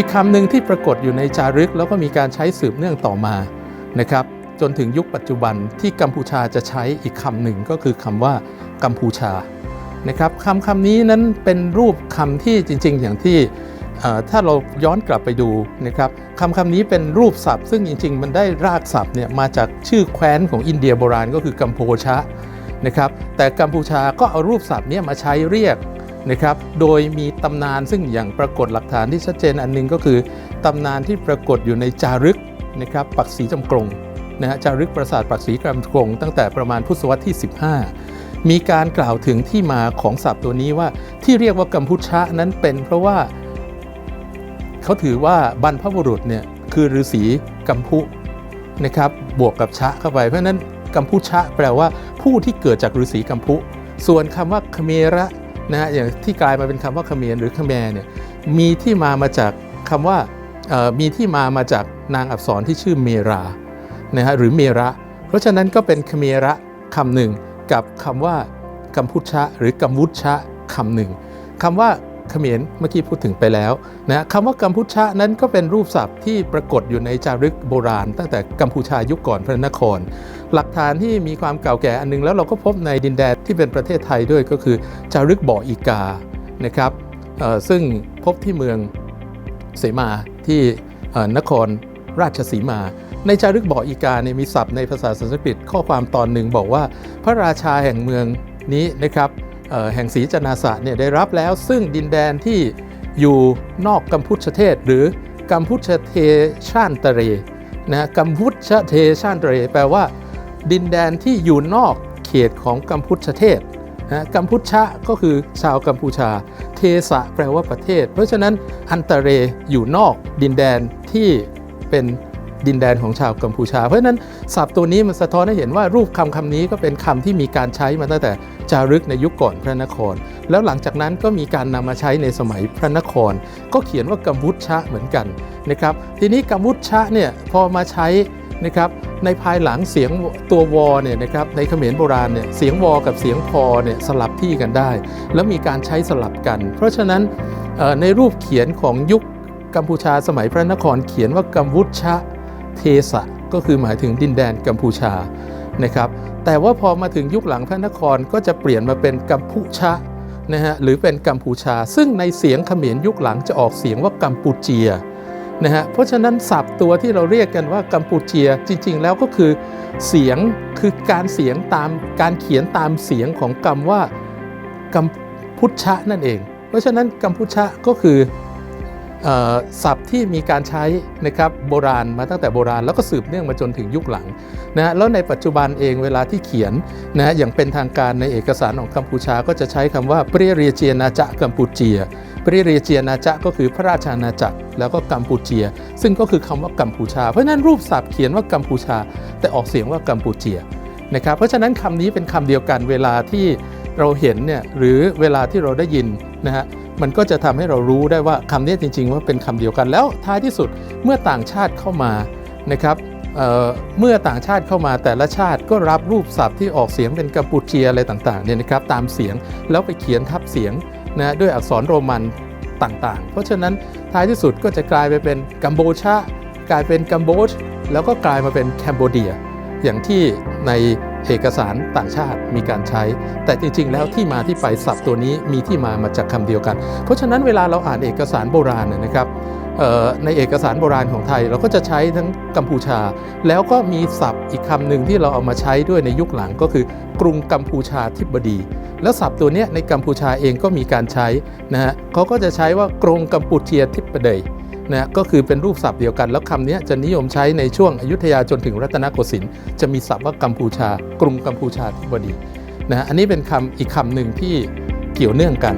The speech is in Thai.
อีกคำหนึ่งที่ปรากฏอยู่ในจารึก แล้วก็มีการใช้สืบเนื่องต่อมานะครับจนถึงยุคปัจจุบันที่กัมพูชาจะใช้อีกคำหนึ่งก็คือคำว่ากัมพูชานะครับคำคำนี้นั้นเป็นรูปคำที่จริง ๆ อย่างที่ถ้าเราย้อนกลับไปดูนะครับคำคำนี้เป็นรูปศัพท์ ซึ่งจริง ๆ มันได้รากศัพท์เนี่ยมาจากชื่อแคว้นของอินเดียโบราณก็คือกัมโพชะนะครับแต่กัมพูชาก็เอารูปศัพท์นี้มาใช้เรียก นะครับ โดยมีตำนานซึ่งอย่างปรากฏหลักฐานที่ชัดเจนอันหนึงก็คือตำนานที่ปรากฏอยู่ในจารึกนะครับปักศรีจำกรงนะฮะจารึกปราสาทปักศรีจำกรงตั้งแต่ประมาณพุทธศตวรรษที่ 15 มีการกล่าวถึงที่มาของศัพท์ตัวนี้ว่าที่เรียกว่ากัมพูชะนั้นเป็น เพราะว่าเขาถือว่าบรรพบุรุษเนี่ยคือฤาษีกัมพุนะครับบวกกับชะเข้าไป เพราะฉะนั้นกัมพูชะแปลว่าผู้ที่เกิดจากฤาษีกัมพุส่วนคำว่าเขเมระ นะฮะอย่างที่กลายมาเป็นคำว่าเขมรหรือเขแมรเนี่ยมีที่มามาจากคำว่ามีที่มามาจากนางอักษรที่ชื่อเมรานะฮะหรือเมระ เพราะฉะนั้นก็เป็นเขมระคำหนึ่งกับคำว่ากัมพูชะหรือกัมวุชะคำหนึ่งคำว่า เขมรเมื่อกี้พูดถึงไปแล้วนะคำว่ากัมพูชะนั้นก็เป็นรูปศัพท์ที่ปรากฏอยู่ในจารึกโบราณ ตั้งแต่กัมพูชายุคก่อนพระนคร หลักฐานที่มีความเก่าแก่อันนึง แล้วเราก็พบในดินแดนที่เป็นประเทศไทยด้วยก็คือจารึกบ่ออีกานะครับซึ่งพบที่เมืองเสมาที่นครราชสีมา ในจารึกบ่ออีกาเนี่ยมีศัพท์ในภาษาสันสกฤตข้อความตอนหนึ่งบอกว่า พระราชาแห่งเมืองนี้นะครับ แห่งศรีจนาสะเนี่ยได้รับแล้ว ซึ่งดินแดนที่อยู่นอกกัมพูชเทศ หรือกัมพูชเทชานตะเรนะกัมพูชเทชานตะเร แปลว่า ดินแดนที่อยู่นอกเขตของกัมพูชเทศนะกัมพูชะก็คือชาวกัมพูชา เทสะแปลว่าประเทศ เพราะฉะนั้นอันตะเรอยู่นอกดินแดนที่เป็น ดินแดนของชาวกัมพูชา เพราะฉะนั้นศัพท์ตัวนี้มันสะท้อนให้เห็นว่ารูปคำคำนี้ก็เป็นคำที่มีการใช้มาตั้งแต่จารึกในยุคก่อนพระนคร แล้วหลังจากนั้นก็มีการนำมาใช้ในสมัยพระนคร ก็เขียนว่ากัมพูชะเหมือนกันนะครับทีนี้กัมพูชะเนี่ยพอมาใช้นะครับในภายหลังเสียงตัววอเนี่ยนะครับในเขมรโบราณเนี่ยเสียงวอกับเสียงพอเนี่ยสลับที่กันได้ แล้วมีการใช้สลับกัน เพราะฉะนั้นในรูปเขียนของยุคกัมพูชาสมัยพระนครเขียนว่ากัมวุชะ เทสะก็คือหมายถึงดินแดนกัมพูชานะครับแต่ว่าพอมาถึงยุคหลังพระนครก็จะเปลี่ยนมาเป็นกัมพูชะนะฮะหรือเป็นกัมพูชา ซึ่งในเสียงเขมรยุคหลังจะออกเสียงว่ากัมพูเจียนะฮะเพราะฉะนั้นศัพท์ตัวที่เราเรียกกันว่ากัมพูเจียจริง ๆ แล้วก็คือเสียงคือการเสียงตามการเขียนตามเสียงของคำว่ากัมพุชะนั่นเอง เพราะฉะนั้นกัมพูชะก็คือ ศัพท์ที่มีการใช้นะครับโบราณมาตั้งแต่โบราณแล้วก็สืบเนื่องมาจนถึงยุคหลังนะแล้วในปัจจุบันเองเวลาที่เขียนนะอย่างเป็นทางการในเอกสารของกัมพูชาก็จะใช้คำว่าเปรียเรียเจียนาจะกัมพูเจียปริเรเจียนาจะก็คือพระราชาณาจักรแล้วก็กัมพูเจีย ซึ่งก็คือคำว่ากัมพูชา เพราะฉะนั้นรูปศัพท์เขียนว่ากัมพูชา แต่ออกเสียงว่ากัมพูเจียนะครับเพราะฉะนั้นคำนี้เป็นคำเดียวกันเวลาที่เราเห็นเนี่ยหรือเวลาที่เราได้ยินนะฮะ มันก็จะทำให้เรารู้ได้ว่าคำนี้จริง ๆ ว่าเป็นคำเดียวกันแล้วท้ายที่สุดเมื่อต่างชาติเข้ามานะครับเเมื่อต่างชาติเข้ามาแต่ละชาติก็รับรูปศัพท์ที่ออกเสียงเป็นกัมพูเจียอะไรต่างๆเนี่ยนะครับตามเสียงแล้วไปเขียนทับเสียงนะด้วยอักษรโรมันต่างๆ เพราะฉะนั้นท้ายที่สุดก็จะกลายไปเป็นกัมโบชากลายเป็นกัมโบชแล้วก็กลายมาเป็นแคนโบเดีย อย่างที่ใน เอกสารต่างชาติมีการใช้ แต่จริง ๆ แล้วที่มาที่ไปศัพท์ตัวนี้มีที่มามาจากคำเดียวกัน เพราะฉะนั้นเวลาเราอ่านเอกสารโบราณนะครับในเอกสารโบราณของไทยเราก็จะใช้ทั้งกัมพูชา แล้วก็มีศัพท์อีกคำหนึ่งที่เราเอามาใช้ด้วยในยุคหลังก็คือกรุงกัมพูชาธิบดี แล้วศัพท์ตัวนี้ในกัมพูชาเองก็มีการใช้นะฮะเขาก็จะใช้ว่ากรุงกัมพูเชียทิปเดย นะก็คือเป็นรูปศัพท์เดียวกัน แล้วคำนี้จะนิยมใช้ในช่วงอยุธยาจนถึงรัตนโกสินทร์จะมีศัพท์ว่ากัมพูชากรุงกัมพูชาธิบดีนะอันนี้เป็นคำอีกคำหนึ่งที่เกี่ยวเนื่องกัน